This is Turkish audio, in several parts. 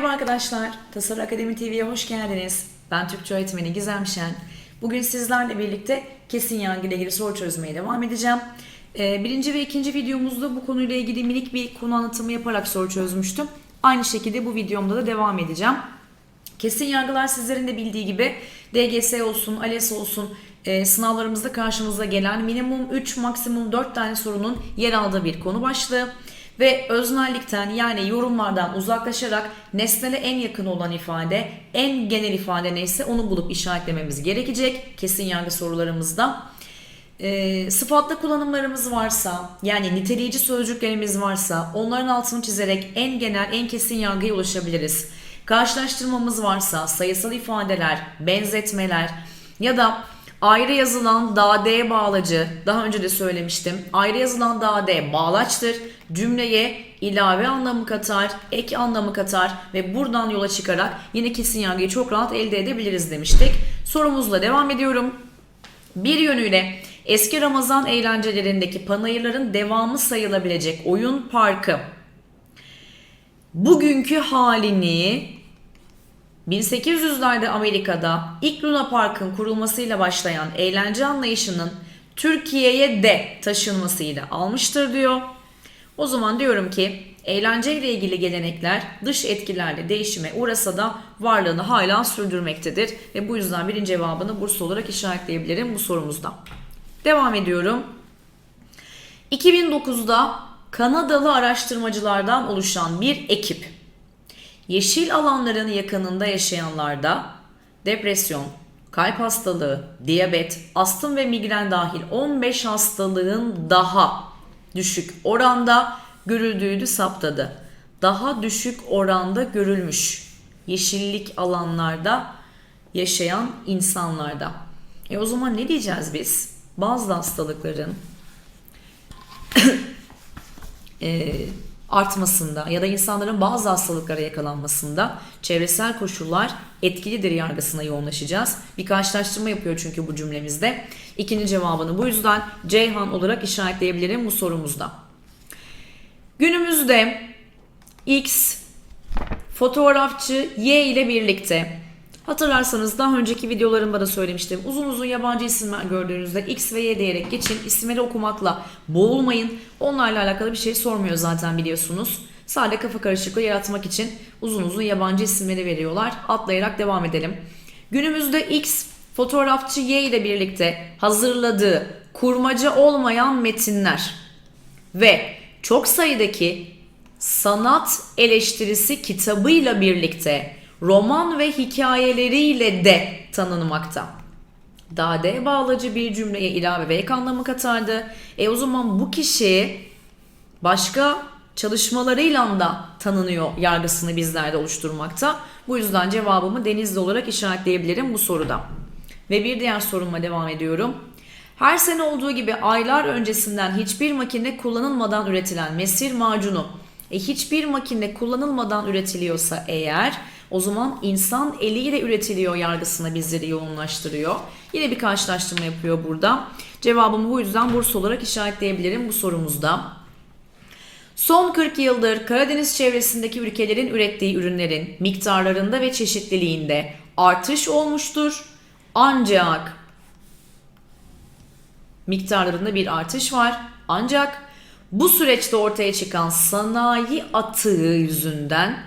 Merhaba arkadaşlar, Tasarı Akademi TV'ye hoş geldiniz. Ben Türkçe öğretmeni Gizem Şen. Bugün sizlerle birlikte kesin yargı ile ilgili soru çözmeye devam edeceğim. Ee, birinci ve ikinci videomuzda bu konuyla ilgili minik bir konu anlatımı yaparak soru çözmüştüm. Aynı şekilde bu videomda da devam edeceğim. Kesin yargılar sizlerin de bildiği gibi DGS olsun, ALES olsun e, sınavlarımızda karşımıza gelen minimum 3 maksimum 4 tane sorunun yer aldığı bir konu başlığı. Ve öznellikten yani yorumlardan uzaklaşarak nesnele en yakın olan ifade, en genel ifade neyse onu bulup işaretlememiz gerekecek kesin yargı sorularımızda. E, sıfatlı kullanımlarımız varsa yani niteleyici sözcüklerimiz varsa onların altını çizerek en genel en kesin yargıya ulaşabiliriz. Karşılaştırmamız varsa sayısal ifadeler, benzetmeler ya da ayrı yazılan da D bağlacı daha önce de söylemiştim. Ayrı yazılan da D bağlaçtır. Cümleye ilave anlamı katar, ek anlamı katar ve buradan yola çıkarak yine kesin yargıyı çok rahat elde edebiliriz demiştik. Sorumuzla devam ediyorum. Bir yönüyle eski Ramazan eğlencelerindeki panayırların devamı sayılabilecek oyun parkı bugünkü halini 1800'lerde Amerika'da ilk Luna Park'ın kurulmasıyla başlayan eğlence anlayışının Türkiye'ye de taşınmasıyla almıştır diyor. O zaman diyorum ki eğlence ile ilgili gelenekler dış etkilerle değişime uğrasa da varlığını hala sürdürmektedir. Ve bu yüzden birinci cevabını burs olarak işaretleyebilirim bu sorumuzda. Devam ediyorum. 2009'da Kanadalı araştırmacılardan oluşan bir ekip yeşil alanların yakınında yaşayanlarda depresyon, kalp hastalığı, diyabet, astım ve migren dahil 15 hastalığın daha düşük oranda görüldüğünü saptadı. Daha düşük oranda görülmüş yeşillik alanlarda yaşayan insanlarda. E o zaman ne diyeceğiz biz? Bazı hastalıkların e, artmasında ya da insanların bazı hastalıklara yakalanmasında çevresel koşullar etkilidir yargısına yoğunlaşacağız. Bir karşılaştırma yapıyor çünkü bu cümlemizde. İkinci cevabını bu yüzden Ceyhan olarak işaretleyebilirim bu sorumuzda. Günümüzde X fotoğrafçı Y ile birlikte Hatırlarsanız daha önceki videolarımda da söylemiştim. Uzun uzun yabancı isimler gördüğünüzde X ve Y diyerek geçin. İsimleri okumakla boğulmayın. Onlarla alakalı bir şey sormuyor zaten biliyorsunuz. Sadece kafa karışıklığı yaratmak için uzun uzun yabancı isimleri veriyorlar. Atlayarak devam edelim. Günümüzde X fotoğrafçı Y ile birlikte hazırladığı kurmaca olmayan metinler ve çok sayıdaki sanat eleştirisi kitabıyla birlikte roman ve hikayeleriyle de tanınmakta. Dade bağlacı bir cümleye ilave ve ek anlamı katardı. E o zaman bu kişi başka çalışmalarıyla da tanınıyor yargısını bizlerde oluşturmakta. Bu yüzden cevabımı Denizli olarak işaretleyebilirim bu soruda. Ve bir diğer soruma devam ediyorum. Her sene olduğu gibi aylar öncesinden hiçbir makine kullanılmadan üretilen mesir macunu e hiçbir makine kullanılmadan üretiliyorsa eğer o zaman insan eliyle üretiliyor yargısına bizleri yoğunlaştırıyor. Yine bir karşılaştırma yapıyor burada. Cevabımı bu yüzden burs olarak işaretleyebilirim bu sorumuzda. Son 40 yıldır Karadeniz çevresindeki ülkelerin ürettiği ürünlerin miktarlarında ve çeşitliliğinde artış olmuştur. Ancak miktarlarında bir artış var. Ancak bu süreçte ortaya çıkan sanayi atığı yüzünden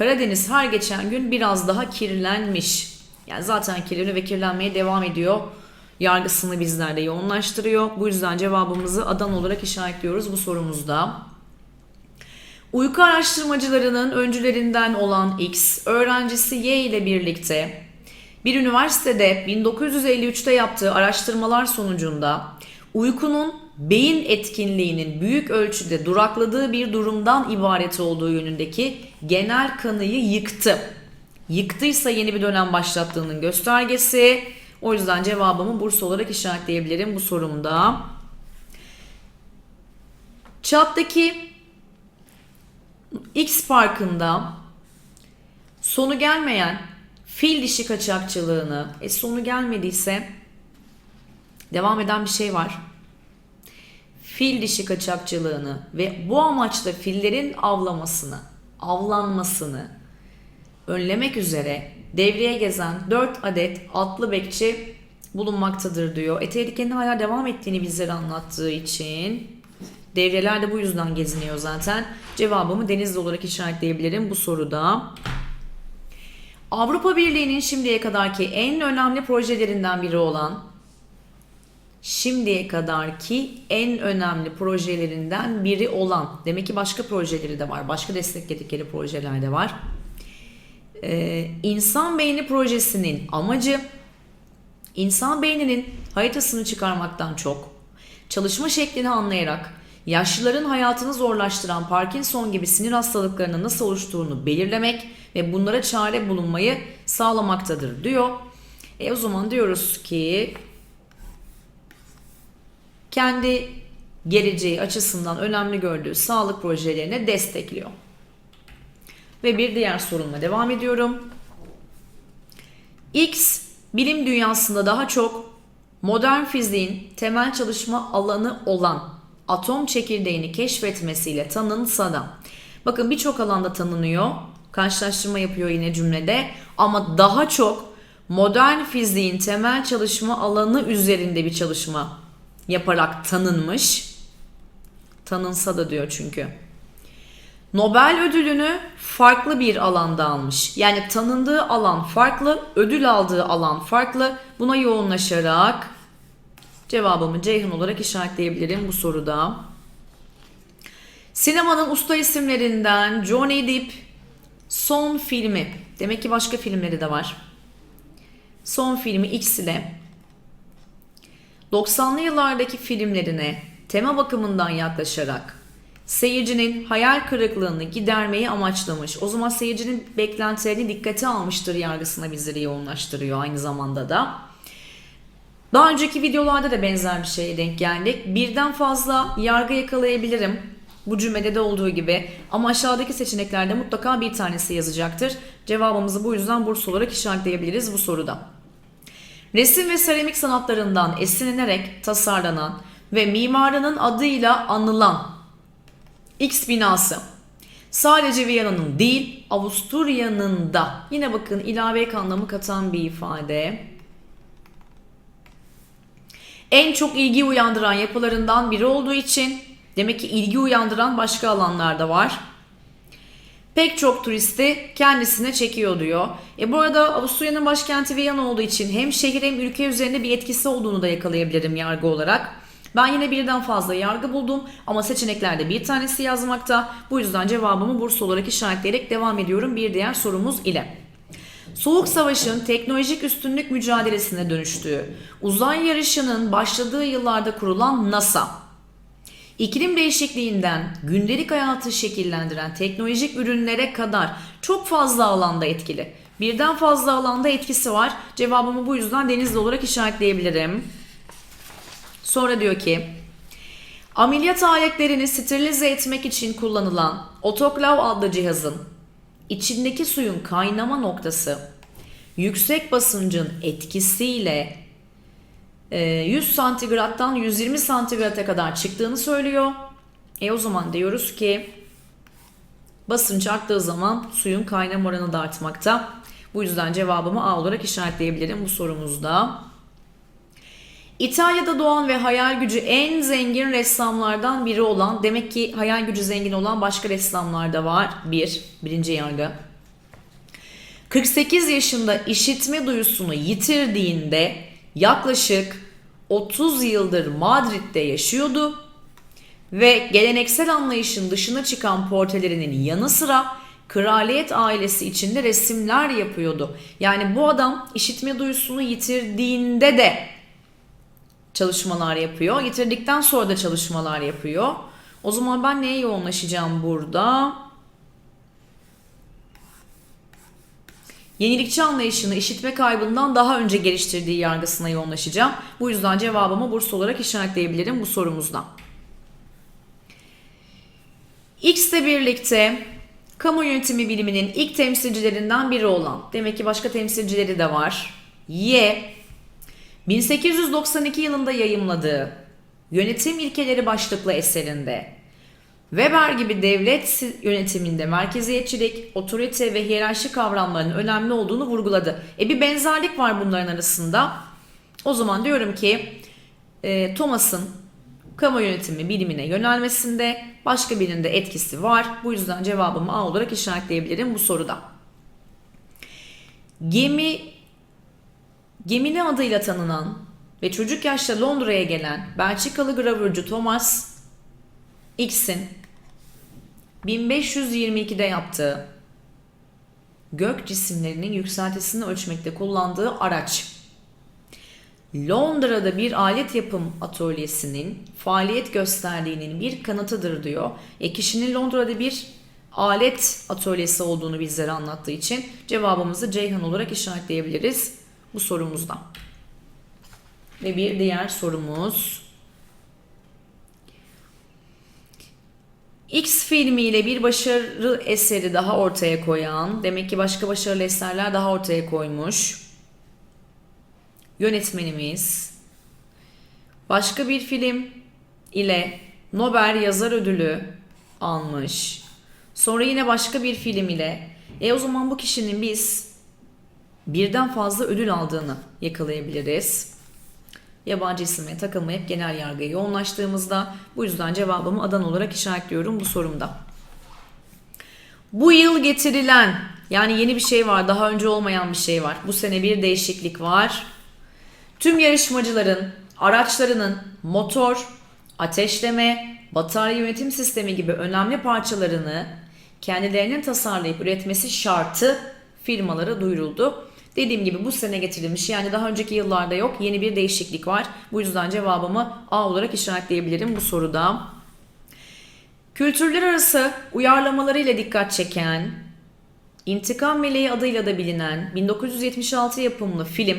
Karadeniz her geçen gün biraz daha kirlenmiş. Yani zaten kirleniyor ve kirlenmeye devam ediyor. Yargısını bizlerde yoğunlaştırıyor. Bu yüzden cevabımızı adan olarak işaretliyoruz bu sorumuzda. Uyku araştırmacılarının öncülerinden olan X, öğrencisi Y ile birlikte bir üniversitede 1953'te yaptığı araştırmalar sonucunda uykunun beyin etkinliğinin büyük ölçüde durakladığı bir durumdan ibaret olduğu yönündeki genel kanıyı yıktı. Yıktıysa yeni bir dönem başlattığının göstergesi. O yüzden cevabımı burs olarak işaretleyebilirim bu sorumda. Çat'taki X Parkı'nda sonu gelmeyen fil dişi kaçakçılığını, e sonu gelmediyse devam eden bir şey var fil dişi kaçakçılığını ve bu amaçla fillerin avlamasını, avlanmasını önlemek üzere devreye gezen 4 adet atlı bekçi bulunmaktadır diyor. E tehlikenin hala devam ettiğini bizlere anlattığı için devreler de bu yüzden geziniyor zaten. Cevabımı Denizli olarak işaretleyebilirim bu soruda. Avrupa Birliği'nin şimdiye kadarki en önemli projelerinden biri olan şimdiye kadarki en önemli projelerinden biri olan demek ki başka projeleri de var. Başka destekledikleri projeler de var. Ee, insan beyni projesinin amacı insan beyninin haritasını çıkarmaktan çok çalışma şeklini anlayarak yaşlıların hayatını zorlaştıran Parkinson gibi sinir hastalıklarının nasıl oluştuğunu belirlemek ve bunlara çare bulunmayı sağlamaktadır diyor. E o zaman diyoruz ki kendi geleceği açısından önemli gördüğü sağlık projelerini destekliyor. Ve bir diğer sorunla devam ediyorum. X bilim dünyasında daha çok modern fiziğin temel çalışma alanı olan atom çekirdeğini keşfetmesiyle tanınsa da bakın birçok alanda tanınıyor. Karşılaştırma yapıyor yine cümlede ama daha çok modern fiziğin temel çalışma alanı üzerinde bir çalışma yaparak tanınmış. Tanınsa da diyor çünkü. Nobel ödülünü farklı bir alanda almış. Yani tanındığı alan farklı, ödül aldığı alan farklı. Buna yoğunlaşarak cevabımı Ceyhun olarak işaretleyebilirim bu soruda. Sinemanın usta isimlerinden Johnny Depp son filmi. Demek ki başka filmleri de var. Son filmi X ile 90'lı yıllardaki filmlerine tema bakımından yaklaşarak seyircinin hayal kırıklığını gidermeyi amaçlamış. O zaman seyircinin beklentilerini dikkate almıştır yargısına bizleri yoğunlaştırıyor aynı zamanda da. Daha önceki videolarda da benzer bir şeye denk geldik. Birden fazla yargı yakalayabilirim. Bu cümlede de olduğu gibi. Ama aşağıdaki seçeneklerde mutlaka bir tanesi yazacaktır. Cevabımızı bu yüzden burs olarak işaretleyebiliriz bu soruda. Resim ve seramik sanatlarından esinlenerek tasarlanan ve mimarının adıyla anılan X binası sadece Viyana'nın değil Avusturya'nın da yine bakın ilave anlamı katan bir ifade. En çok ilgi uyandıran yapılarından biri olduğu için demek ki ilgi uyandıran başka alanlarda var. Pek çok turisti kendisine çekiyor diyor. E bu arada Avusturya'nın başkenti Viyana olduğu için hem şehir hem ülke üzerinde bir etkisi olduğunu da yakalayabilirim yargı olarak. Ben yine birden fazla yargı buldum ama seçeneklerde bir tanesi yazmakta. Bu yüzden cevabımı burs olarak işaretleyerek devam ediyorum bir diğer sorumuz ile. Soğuk Savaş'ın teknolojik üstünlük mücadelesine dönüştüğü, uzay yarışının başladığı yıllarda kurulan NASA, iklim değişikliğinden gündelik hayatı şekillendiren teknolojik ürünlere kadar çok fazla alanda etkili. Birden fazla alanda etkisi var. Cevabımı bu yüzden Denizli olarak işaretleyebilirim. Sonra diyor ki ameliyat aletlerini sterilize etmek için kullanılan otoklav adlı cihazın içindeki suyun kaynama noktası yüksek basıncın etkisiyle 100 santigrattan 120 santigrata kadar çıktığını söylüyor. E o zaman diyoruz ki basınç arttığı zaman suyun kaynama oranı da artmakta. Bu yüzden cevabımı A olarak işaretleyebilirim bu sorumuzda. İtalya'da doğan ve hayal gücü en zengin ressamlardan biri olan, demek ki hayal gücü zengin olan başka ressamlar da var. Bir, birinci yargı. 48 yaşında işitme duyusunu yitirdiğinde yaklaşık 30 yıldır Madrid'de yaşıyordu ve geleneksel anlayışın dışına çıkan portrelerinin yanı sıra kraliyet ailesi içinde resimler yapıyordu. Yani bu adam işitme duyusunu yitirdiğinde de çalışmalar yapıyor. Yitirdikten sonra da çalışmalar yapıyor. O zaman ben neye yoğunlaşacağım burada? Yenilikçi anlayışını işitme kaybından daha önce geliştirdiği yargısına yoğunlaşacağım. Bu yüzden cevabımı burs olarak işaretleyebilirim bu sorumuzda. X ile birlikte kamu yönetimi biliminin ilk temsilcilerinden biri olan, demek ki başka temsilcileri de var. Y 1892 yılında yayımladığı Yönetim İlkeleri başlıklı eserinde Weber gibi devlet yönetiminde merkeziyetçilik, otorite ve hiyerarşi kavramlarının önemli olduğunu vurguladı. E bir benzerlik var bunların arasında. O zaman diyorum ki e, Thomas'ın kamu yönetimi bilimine yönelmesinde başka birinin de etkisi var. Bu yüzden cevabımı A olarak işaretleyebilirim bu soruda. Gemi Gemini adıyla tanınan ve çocuk yaşta Londra'ya gelen Belçikalı gravürcü Thomas X'in 1522'de yaptığı gök cisimlerinin yükseltisini ölçmekte kullandığı araç. Londra'da bir alet yapım atölyesinin faaliyet gösterdiğinin bir kanıtıdır diyor. E kişinin Londra'da bir alet atölyesi olduğunu bizlere anlattığı için cevabımızı Ceyhan olarak işaretleyebiliriz bu sorumuzda. Ve bir diğer sorumuz. X filmiyle bir başarılı eseri daha ortaya koyan, demek ki başka başarılı eserler daha ortaya koymuş. Yönetmenimiz başka bir film ile Nobel Yazar Ödülü almış. Sonra yine başka bir film ile e o zaman bu kişinin biz birden fazla ödül aldığını yakalayabiliriz. Yabancı isimle takılmayıp genel yargıya yoğunlaştığımızda bu yüzden cevabımı adan olarak işaretliyorum bu sorumda. Bu yıl getirilen yani yeni bir şey var daha önce olmayan bir şey var. Bu sene bir değişiklik var. Tüm yarışmacıların araçlarının motor, ateşleme, batarya yönetim sistemi gibi önemli parçalarını kendilerinin tasarlayıp üretmesi şartı firmalara duyuruldu. Dediğim gibi bu sene getirilmiş yani daha önceki yıllarda yok yeni bir değişiklik var. Bu yüzden cevabımı A olarak işaretleyebilirim bu soruda. Kültürler arası uyarlamalarıyla dikkat çeken, İntikam Meleği adıyla da bilinen 1976 yapımlı film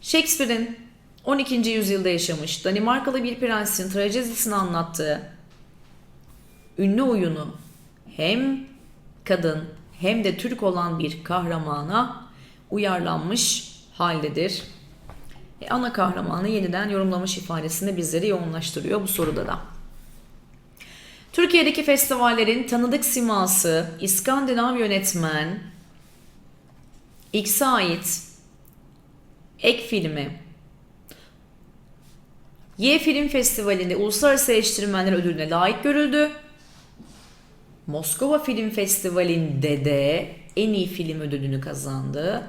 Shakespeare'in 12. yüzyılda yaşamış Danimarkalı bir prensin trajedisini anlattığı ünlü oyunu hem kadın hem de Türk olan bir kahramana uyarlanmış haldedir. E, ana kahramanı yeniden yorumlamış ifadesinde bizleri yoğunlaştırıyor bu soruda da. Türkiye'deki festivallerin tanıdık siması İskandinav yönetmen X'e ait ek filmi Y Film Festivali'nde Uluslararası Eleştirmenler Ödülü'ne layık görüldü. Moskova Film Festivali'nde de en iyi film ödülünü kazandı.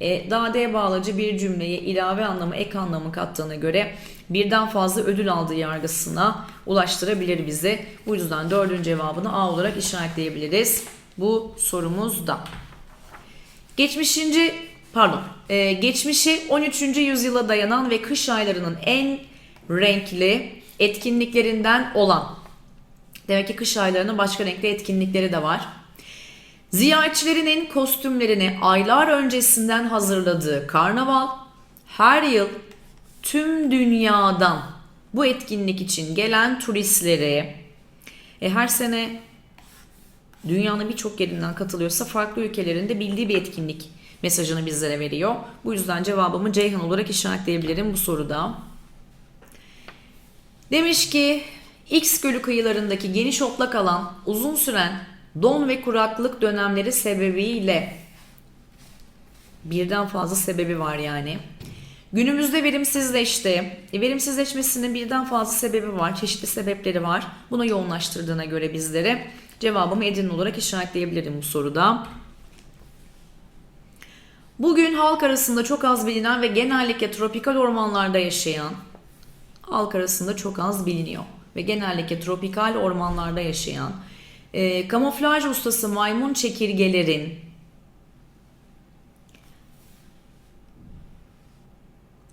E, Dade bağlacı bir cümleye ilave anlamı, ek anlamı kattığına göre birden fazla ödül aldığı yargısına ulaştırabilir bizi. Bu yüzden dördüncü cevabını A olarak işaretleyebiliriz. Bu sorumuzda. Geçmişinci pardon e, geçmişi 13. yüzyıla dayanan ve kış aylarının en renkli etkinliklerinden olan Demek ki kış aylarının başka renkli etkinlikleri de var. Ziyaretçilerinin kostümlerini aylar öncesinden hazırladığı karnaval her yıl tüm dünyadan bu etkinlik için gelen turistleri e, her sene dünyanın birçok yerinden katılıyorsa farklı ülkelerinde bildiği bir etkinlik mesajını bizlere veriyor. Bu yüzden cevabımı Ceyhan olarak işaretleyebilirim bu soruda. Demiş ki X gölü kıyılarındaki geniş otlak alan uzun süren don ve kuraklık dönemleri sebebiyle birden fazla sebebi var yani. Günümüzde verimsizleşti. E, verimsizleşmesinin birden fazla sebebi var. Çeşitli sebepleri var. Buna yoğunlaştırdığına göre bizlere cevabımı Edirne olarak işaretleyebilirim bu soruda. Bugün halk arasında çok az bilinen ve genellikle tropikal ormanlarda yaşayan halk arasında çok az biliniyor ve genellikle tropikal ormanlarda yaşayan e, kamuflaj ustası maymun çekirgelerin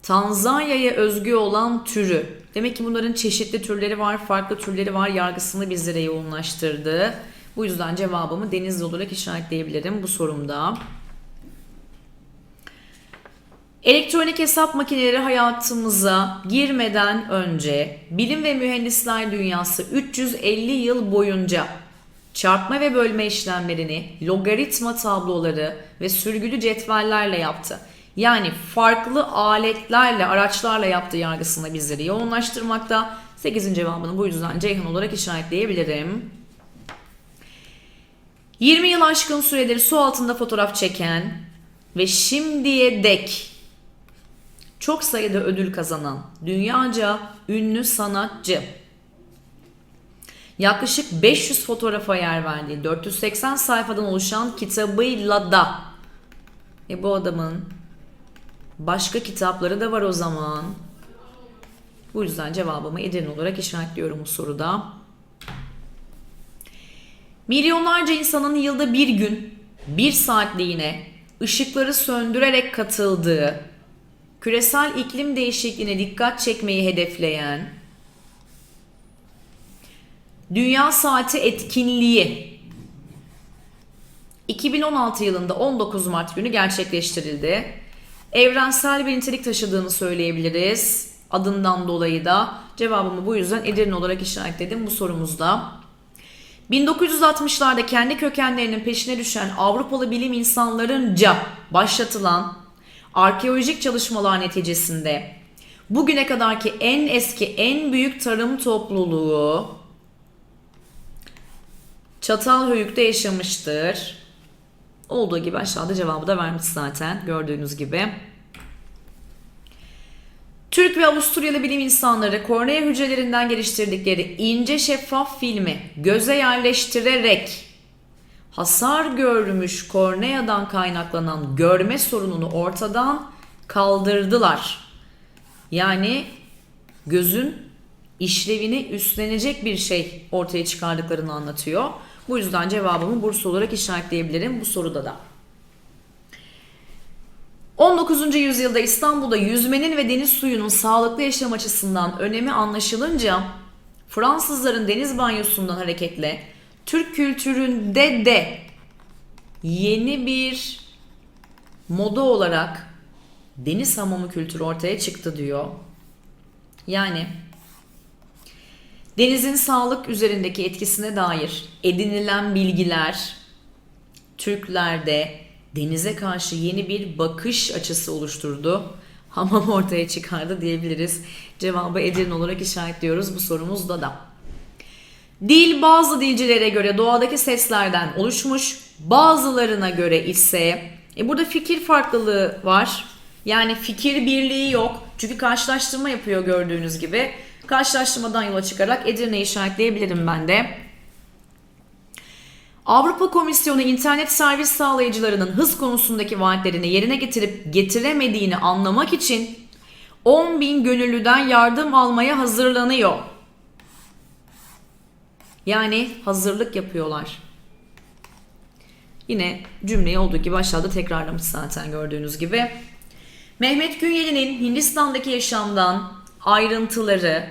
Tanzanya'ya özgü olan türü. Demek ki bunların çeşitli türleri var, farklı türleri var yargısını bizlere yoğunlaştırdı. Bu yüzden cevabımı Denizli olarak işaretleyebilirim bu sorumda. Elektronik hesap makineleri hayatımıza girmeden önce bilim ve mühendisler dünyası 350 yıl boyunca çarpma ve bölme işlemlerini logaritma tabloları ve sürgülü cetvellerle yaptı. Yani farklı aletlerle, araçlarla yaptığı yargısında bizleri yoğunlaştırmakta. 8. cevabını bu yüzden Ceyhan olarak işaretleyebilirim. 20 yıl aşkın süredir su altında fotoğraf çeken ve şimdiye dek çok sayıda ödül kazanan dünyaca ünlü sanatçı. Yaklaşık 500 fotoğrafa yer verdiği 480 sayfadan oluşan kitabıyla da e bu adamın başka kitapları da var o zaman. Bu yüzden cevabımı Edirne olarak işaretliyorum bu soruda. Milyonlarca insanın yılda bir gün, bir saatliğine ışıkları söndürerek katıldığı, küresel iklim değişikliğine dikkat çekmeyi hedefleyen Dünya Saati etkinliği 2016 yılında 19 Mart günü gerçekleştirildi. Evrensel bir nitelik taşıdığını söyleyebiliriz. Adından dolayı da cevabımı bu yüzden Edirne olarak işaretledim bu sorumuzda. 1960'larda kendi kökenlerinin peşine düşen Avrupalı bilim insanlarınca başlatılan arkeolojik çalışmalar neticesinde bugüne kadarki en eski en büyük tarım topluluğu Çatalhöyük'te yaşamıştır. Olduğu gibi aşağıda cevabı da vermiş zaten gördüğünüz gibi. Türk ve Avusturyalı bilim insanları kornea hücrelerinden geliştirdikleri ince şeffaf filmi göze yerleştirerek hasar görmüş korneadan kaynaklanan görme sorununu ortadan kaldırdılar. Yani gözün işlevini üstlenecek bir şey ortaya çıkardıklarını anlatıyor. Bu yüzden cevabımı Bursa olarak işaretleyebilirim bu soruda da. 19. yüzyılda İstanbul'da yüzmenin ve deniz suyunun sağlıklı yaşam açısından önemi anlaşılınca Fransızların deniz banyosundan hareketle Türk kültüründe de yeni bir moda olarak deniz hamamı kültürü ortaya çıktı diyor. Yani denizin sağlık üzerindeki etkisine dair edinilen bilgiler Türklerde denize karşı yeni bir bakış açısı oluşturdu. Hamam ortaya çıkardı diyebiliriz. Cevabı Edirne olarak işaretliyoruz bu sorumuzda da. Dil bazı dilcilere göre doğadaki seslerden oluşmuş, bazılarına göre ise e burada fikir farklılığı var. Yani fikir birliği yok. Çünkü karşılaştırma yapıyor gördüğünüz gibi. Karşılaştırmadan yola çıkarak Edirne'yi işaretleyebilirim ben de. Avrupa Komisyonu internet servis sağlayıcılarının hız konusundaki vaatlerini yerine getirip getiremediğini anlamak için 10 bin gönüllüden yardım almaya hazırlanıyor. Yani hazırlık yapıyorlar. Yine cümleyi olduğu gibi aşağıda tekrarlamış zaten gördüğünüz gibi. Mehmet Günyeli'nin Hindistan'daki yaşamdan ayrıntıları,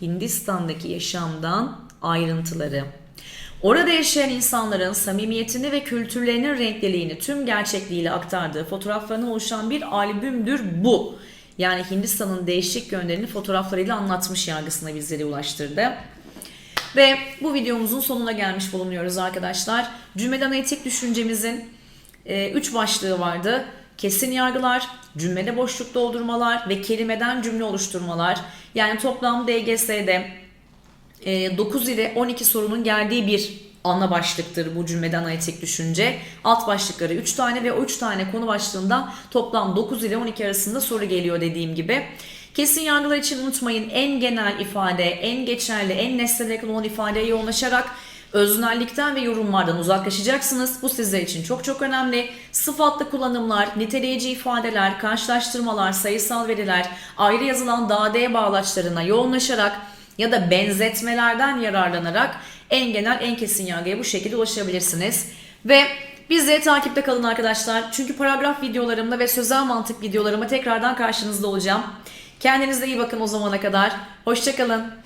Hindistan'daki yaşamdan ayrıntıları, orada yaşayan insanların samimiyetini ve kültürlerinin renkliliğini tüm gerçekliğiyle aktardığı fotoğraflarına oluşan bir albümdür bu. Yani Hindistan'ın değişik yönlerini fotoğraflarıyla anlatmış yargısına bizleri ulaştırdı. Ve bu videomuzun sonuna gelmiş bulunuyoruz arkadaşlar. Cümleden etik düşüncemizin 3 başlığı vardı. Kesin yargılar, cümlede boşluk doldurmalar ve kelimeden cümle oluşturmalar. Yani toplam DGS'de 9 ile 12 sorunun geldiği bir ana başlıktır bu cümlede analitik düşünce. Alt başlıkları 3 tane ve o 3 tane konu başlığından toplam 9 ile 12 arasında soru geliyor dediğim gibi. Kesin yargılar için unutmayın en genel ifade, en geçerli, en nesnel olan ifadeye yoğunlaşarak öznellikten ve yorumlardan uzaklaşacaksınız. Bu sizler için çok çok önemli. Sıfatlı kullanımlar, niteleyici ifadeler, karşılaştırmalar, sayısal veriler, ayrı yazılan dade bağlaçlarına yoğunlaşarak ya da benzetmelerden yararlanarak en genel en kesin yargıya bu şekilde ulaşabilirsiniz. Ve bizle takipte kalın arkadaşlar. Çünkü paragraf videolarımda ve sözel mantık videolarıma tekrardan karşınızda olacağım. Kendinize iyi bakın o zamana kadar. Hoşçakalın.